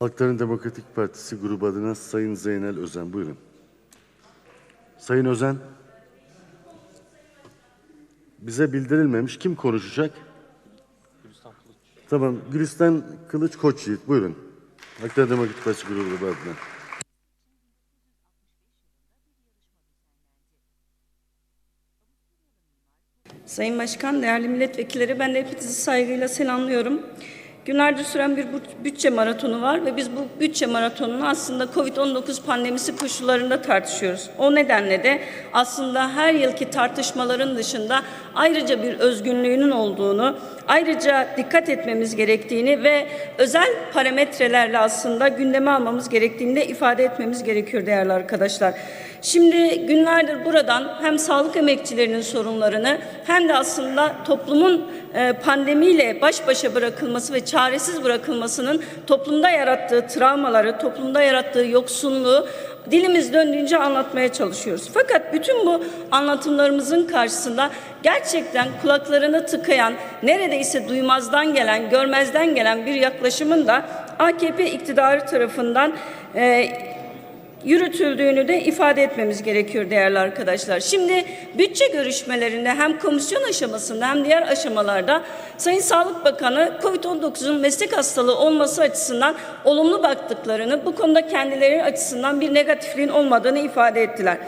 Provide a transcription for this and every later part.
Halkların Demokratik Partisi grubu adına Sayın Zeynel Özen. Buyurun. Sayın Özen. Bize bildirilmemiş. Kim konuşacak? Tamam. Gülistan Kılıç Koçyiğit. Buyurun. Halkların Demokratik Partisi grubu adına. Sayın Başkan, değerli milletvekilleri ben de hepinizi saygıyla selamlıyorum. Günlerdir süren bir bütçe maratonu var ve biz bu bütçe maratonunu aslında Covid-19 pandemisi koşullarında tartışıyoruz. O nedenle de aslında her yılki tartışmaların dışında ayrıca bir özgünlüğünün olduğunu, ayrıca dikkat etmemiz gerektiğini ve özel parametrelerle aslında gündeme almamız gerektiğini de ifade etmemiz gerekiyor değerli arkadaşlar. Şimdi günlerdir buradan hem sağlık emekçilerinin sorunlarını hem de aslında toplumun e, pandemiyle baş başa bırakılması ve çaresiz bırakılmasının toplumda yarattığı travmaları, toplumda yarattığı yoksunluğu dilimiz döndüğünce anlatmaya çalışıyoruz. Fakat bütün bu anlatımlarımızın karşısında gerçekten kulaklarını tıkayan, neredeyse duymazdan gelen, görmezden gelen bir yaklaşımın da AKP iktidarı tarafından e, yürütüldüğünü de ifade etmemiz gerekiyor değerli arkadaşlar. Şimdi bütçe görüşmelerinde hem komisyon aşamasında hem diğer aşamalarda Sayın Sağlık Bakanı COVID-19'un meslek hastalığı olması açısından olumlu baktıklarını, bu konuda kendileri açısından bir negatifliğin olmadığını ifade ettiler.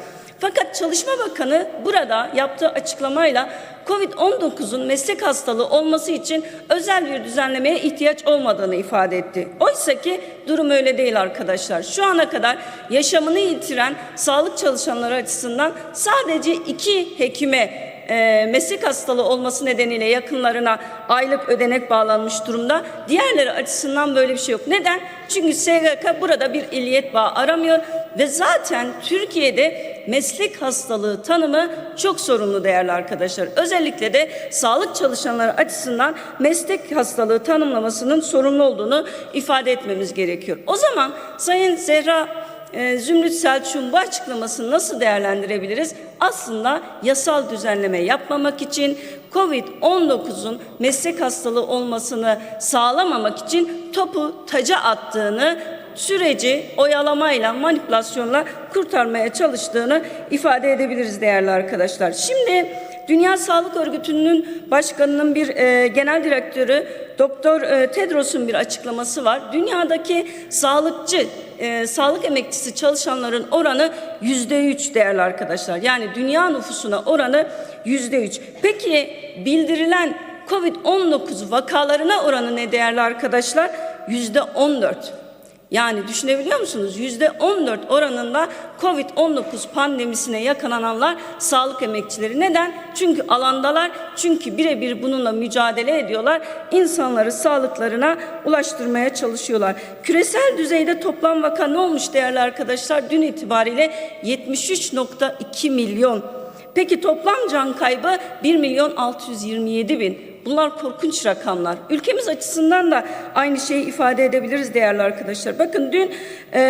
Fakat Çalışma Bakanı burada yaptığı açıklamayla Covid-19'un meslek hastalığı olması için özel bir düzenlemeye ihtiyaç olmadığını ifade etti. Oysa ki durum öyle değil arkadaşlar. Şu ana kadar yaşamını yitiren sağlık çalışanları açısından sadece iki hekime e, meslek hastalığı olması nedeniyle yakınlarına aylık ödenek bağlanmış durumda. Diğerleri açısından böyle bir şey yok. Neden? Çünkü SGK burada bir illiyet bağı aramıyor ve zaten Türkiye'de meslek hastalığı tanımı çok sorunlu değerli arkadaşlar. Özellikle de sağlık çalışanları açısından meslek hastalığı tanımlamasının sorunlu olduğunu ifade etmemiz gerekiyor. O zaman Sayın Zehra e, Zümrüt Selçuk'un bu açıklamasını nasıl değerlendirebiliriz? Aslında yasal düzenleme yapmamak için Covid-19'un meslek hastalığı olmasını sağlamamak için topu taca attığını süreci oyalamayla, manipülasyonla kurtarmaya çalıştığını ifade edebiliriz değerli arkadaşlar. Şimdi Dünya Sağlık Örgütü'nün başkanının bir e, genel direktörü Doktor e, Tedros'un bir açıklaması var. Dünyadaki sağlıkçı, e, sağlık emekçisi çalışanların oranı yüzde üç değerli arkadaşlar. Yani dünya nüfusuna oranı yüzde üç. Peki bildirilen Covid-19 vakalarına oranı ne değerli arkadaşlar? Yüzde on dört. Yani düşünebiliyor musunuz? Yüzde 14 oranında Covid-19 pandemisine yakalananlar sağlık emekçileri. Neden? Çünkü alandalar, çünkü birebir bununla mücadele ediyorlar. İnsanları sağlıklarına ulaştırmaya çalışıyorlar. Küresel düzeyde toplam vaka ne olmuş değerli arkadaşlar? Dün itibariyle 73.2 milyon. Peki toplam can kaybı 1 milyon 627 bin. Bunlar korkunç rakamlar. Ülkemiz açısından da aynı şeyi ifade edebiliriz değerli arkadaşlar. Bakın dün e,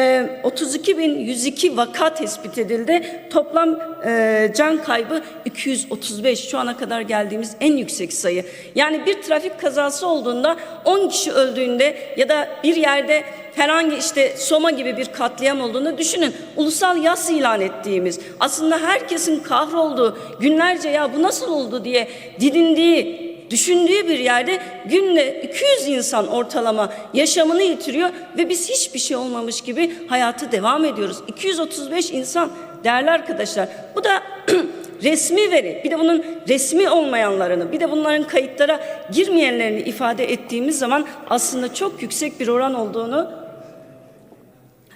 32.102 vaka tespit edildi. Toplam e, can kaybı 235. Şu ana kadar geldiğimiz en yüksek sayı. Yani bir trafik kazası olduğunda 10 kişi öldüğünde ya da bir yerde herhangi işte Soma gibi bir katliam olduğunu düşünün. Ulusal yas ilan ettiğimiz, aslında herkesin kahrolduğu, günlerce ya bu nasıl oldu diye didindiği, düşündüğü bir yerde günde 200 insan ortalama yaşamını yitiriyor ve biz hiçbir şey olmamış gibi hayatı devam ediyoruz. 235 insan değerli arkadaşlar. Bu da resmi veri, bir de bunun resmi olmayanlarını, bir de bunların kayıtlara girmeyenlerini ifade ettiğimiz zaman aslında çok yüksek bir oran olduğunu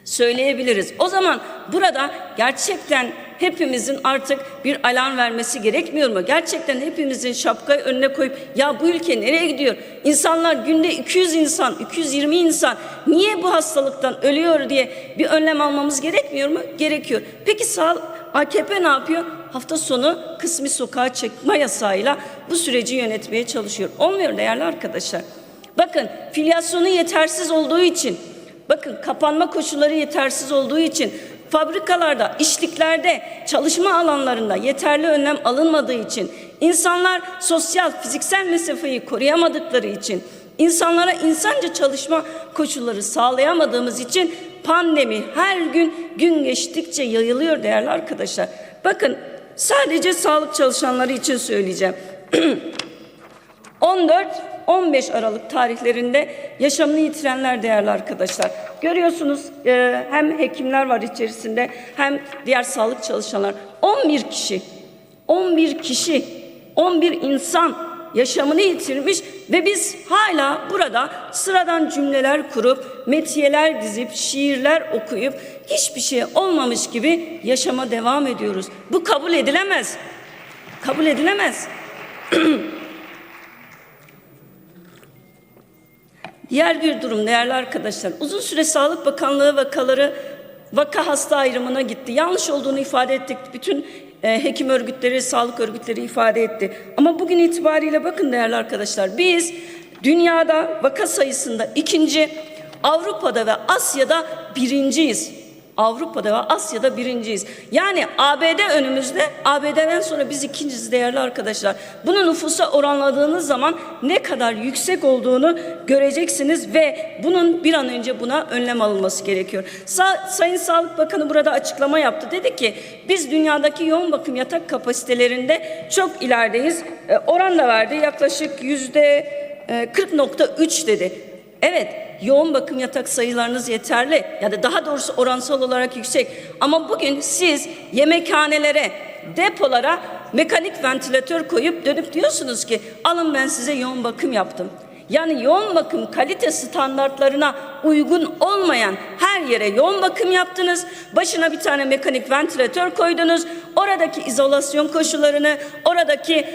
söyleyebiliriz. O zaman burada gerçekten hepimizin artık bir alarm vermesi gerekmiyor mu? Gerçekten hepimizin şapkayı önüne koyup ya bu ülke nereye gidiyor? İnsanlar günde 200 insan, 220 insan niye bu hastalıktan ölüyor diye bir önlem almamız gerekmiyor mu? Gerekiyor. Peki sağ AKP ne yapıyor? Hafta sonu kısmi sokağa çıkma yasağıyla bu süreci yönetmeye çalışıyor. Olmuyor değerli arkadaşlar. Bakın filyasyonu yetersiz olduğu için Bakın kapanma koşulları yetersiz olduğu için fabrikalarda, işliklerde, çalışma alanlarında yeterli önlem alınmadığı için, insanlar sosyal, fiziksel mesafeyi koruyamadıkları için, insanlara insanca çalışma koşulları sağlayamadığımız için pandemi her gün gün geçtikçe yayılıyor değerli arkadaşlar. Bakın sadece sağlık çalışanları için söyleyeceğim. 14-15 Aralık tarihlerinde yaşamını yitirenler değerli arkadaşlar. Görüyorsunuz e, hem hekimler var içerisinde hem diğer sağlık çalışanlar. 11 kişi, 11 kişi, 11 insan yaşamını yitirmiş ve biz hala burada sıradan cümleler kurup, metiyeler dizip, şiirler okuyup hiçbir şey olmamış gibi yaşama devam ediyoruz. Bu kabul edilemez. Kabul edilemez. Diğer bir durum değerli arkadaşlar. Uzun süre Sağlık Bakanlığı vakaları vaka hasta ayrımına gitti. Yanlış olduğunu ifade ettik. Bütün e, hekim örgütleri, sağlık örgütleri ifade etti. Ama bugün itibariyle bakın değerli arkadaşlar. Biz dünyada vaka sayısında ikinci, Avrupa'da ve Asya'da birinciyiz. Avrupa'da ve Asya'da birinciyiz. Yani ABD önümüzde, ABD'den sonra biz ikinciyiz değerli arkadaşlar. Bunu nüfusa oranladığınız zaman ne kadar yüksek olduğunu göreceksiniz ve bunun bir an önce buna önlem alınması gerekiyor. Sa- Sayın Sağlık Bakanı burada açıklama yaptı. Dedi ki biz dünyadaki yoğun bakım yatak kapasitelerinde çok ilerideyiz. E, oran da verdi yaklaşık yüzde e, 40.3 dedi. Evet, yoğun bakım yatak sayılarınız yeterli ya da daha doğrusu oransal olarak yüksek. Ama bugün siz yemekhanelere, depolara mekanik ventilatör koyup dönüp diyorsunuz ki alın ben size yoğun bakım yaptım. Yani yoğun bakım kalite standartlarına uygun olmayan her yere yoğun bakım yaptınız. Başına bir tane mekanik ventilatör koydunuz. Oradaki izolasyon koşullarını, oradaki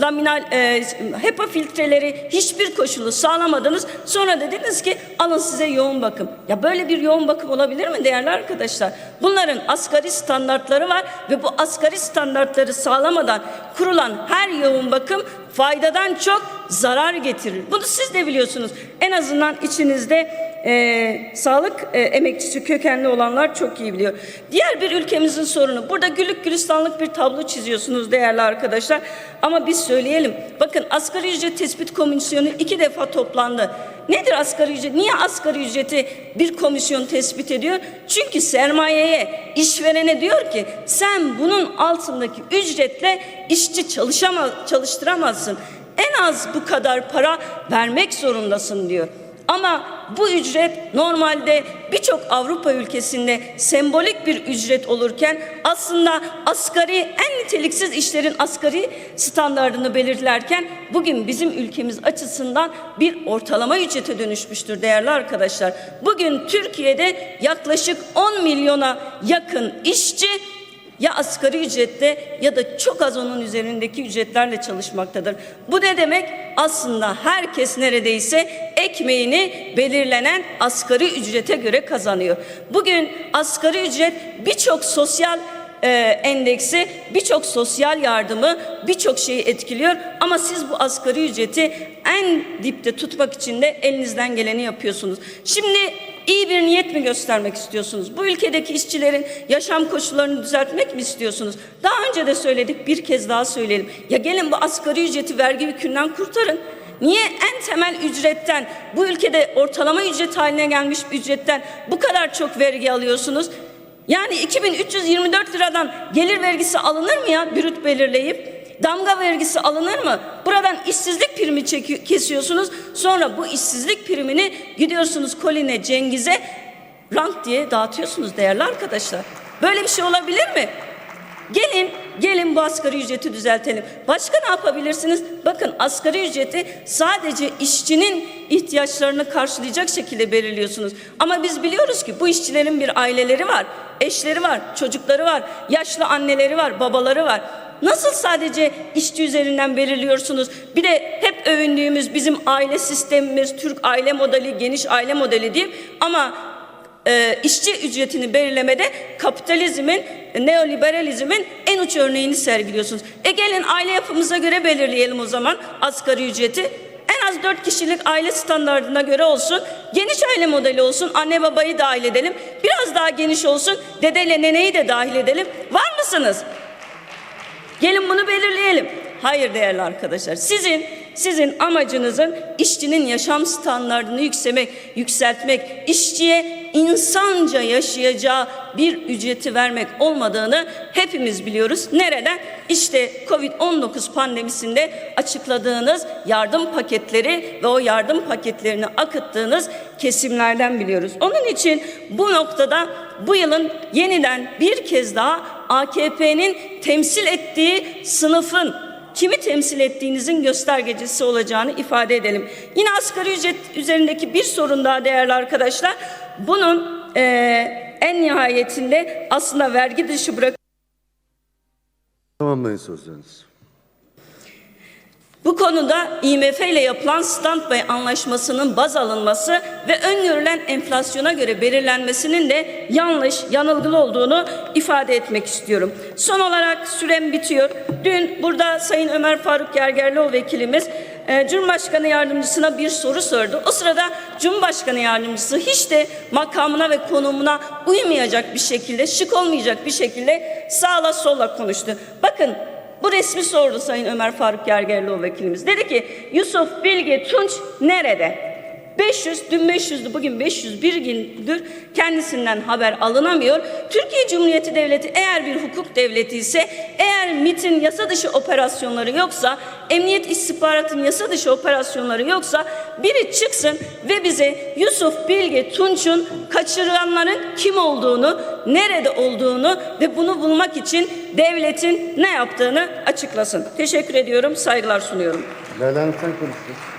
laminal e, HEPA filtreleri hiçbir koşulu sağlamadınız. Sonra dediniz ki alın size yoğun bakım. Ya böyle bir yoğun bakım olabilir mi değerli arkadaşlar? Bunların asgari standartları var ve bu asgari standartları sağlamadan kurulan her yoğun bakım faydadan çok zarar getirir. Bunu siz de biliyorsunuz. En azından içinizde e, sağlık e, emekçisi kökenli olanlar çok iyi biliyor. Diğer bir ülkemizin sorunu. Burada güllük gülistanlık bir tablo çiziyorsunuz değerli arkadaşlar. Ama biz söyleyelim. Bakın asgari ücret tespit komisyonu iki defa toplandı. Nedir asgari ücret? Niye asgari ücreti bir komisyon tespit ediyor? Çünkü sermayeye, işverene diyor ki sen bunun altındaki ücretle işçi çalışamaz, çalıştıramazsın. En az bu kadar para vermek zorundasın diyor. Ama bu ücret normalde birçok Avrupa ülkesinde sembolik bir ücret olurken aslında asgari en niteliksiz işlerin asgari standartını belirlerken bugün bizim ülkemiz açısından bir ortalama ücrete dönüşmüştür değerli arkadaşlar. Bugün Türkiye'de yaklaşık 10 milyona yakın işçi ya asgari ücrette ya da çok az onun üzerindeki ücretlerle çalışmaktadır. Bu ne demek? Aslında herkes neredeyse ekmeğini belirlenen asgari ücrete göre kazanıyor. Bugün asgari ücret birçok sosyal e, endeksi, birçok sosyal yardımı, birçok şeyi etkiliyor. Ama siz bu asgari ücreti en dipte tutmak için de elinizden geleni yapıyorsunuz. Şimdi iyi bir niyet mi göstermek istiyorsunuz? Bu ülkedeki işçilerin yaşam koşullarını düzeltmek mi istiyorsunuz? Daha önce de söyledik, bir kez daha söyleyelim. Ya gelin bu asgari ücreti vergi yükünden kurtarın. Niye en temel ücretten, bu ülkede ortalama ücret haline gelmiş ücretten bu kadar çok vergi alıyorsunuz? Yani 2324 liradan gelir vergisi alınır mı ya brüt belirleyip? Damga vergisi alınır mı? Buradan işsizlik primi kesiyorsunuz. Sonra bu işsizlik primini gidiyorsunuz Koline, Cengiz'e rant diye dağıtıyorsunuz değerli arkadaşlar. Böyle bir şey olabilir mi? Gelin, gelin bu asgari ücreti düzeltelim. Başka ne yapabilirsiniz? Bakın asgari ücreti sadece işçinin ihtiyaçlarını karşılayacak şekilde belirliyorsunuz. Ama biz biliyoruz ki bu işçilerin bir aileleri var, eşleri var, çocukları var, yaşlı anneleri var, babaları var. Nasıl sadece işçi üzerinden belirliyorsunuz? Bir de hep övündüğümüz bizim aile sistemimiz, Türk aile modeli, geniş aile modeli değil. Ama e, işçi ücretini belirlemede kapitalizmin, neoliberalizmin en uç örneğini sergiliyorsunuz. E gelin aile yapımıza göre belirleyelim o zaman asgari ücreti. En az dört kişilik aile standartına göre olsun. Geniş aile modeli olsun. Anne babayı dahil edelim. Biraz daha geniş olsun. Dedeyle neneyi de dahil edelim. Var mısınız? Gelin bunu belirleyelim. Hayır değerli arkadaşlar. Sizin sizin amacınızın işçinin yaşam standartını yükselmek, yükseltmek, işçiye insanca yaşayacağı bir ücreti vermek olmadığını hepimiz biliyoruz. Nereden? İşte Covid-19 pandemisinde açıkladığınız yardım paketleri ve o yardım paketlerini akıttığınız kesimlerden biliyoruz. Onun için bu noktada bu yılın yeniden bir kez daha AKP'nin temsil ettiği sınıfın kimi temsil ettiğinizin göstergecisi olacağını ifade edelim. Yine asgari ücret üzerindeki bir sorun daha değerli arkadaşlar. Bunun eee, en nihayetinde aslında vergi dışı bırak Tamamlayın sözlerinizi. Bu konuda IMF ile yapılan standby anlaşmasının baz alınması ve öngörülen enflasyona göre belirlenmesinin de yanlış, yanılgılı olduğunu ifade etmek istiyorum. Son olarak sürem bitiyor. Dün burada Sayın Ömer Faruk Gergerlioğlu vekilimiz e, Cumhurbaşkanı yardımcısına bir soru sordu. O sırada Cumhurbaşkanı yardımcısı hiç de makamına ve konumuna uymayacak bir şekilde, şık olmayacak bir şekilde sağla sola konuştu. Bakın bu resmi sordu Sayın Ömer Faruk Gergerlioğlu vekilimiz. Dedi ki Yusuf Bilge Tunç nerede? 500, dün 500'dü, bugün 501 gündür kendisinden haber alınamıyor. Türkiye Cumhuriyeti Devleti eğer bir hukuk devleti ise, eğer MIT'in yasa dışı operasyonları yoksa, emniyet istihbaratın yasa dışı operasyonları yoksa biri çıksın ve bize Yusuf Bilge Tunç'un kaçırılanların kim olduğunu, nerede olduğunu ve bunu bulmak için devletin ne yaptığını açıklasın. Teşekkür ediyorum, saygılar sunuyorum. Leyla sen konuştun.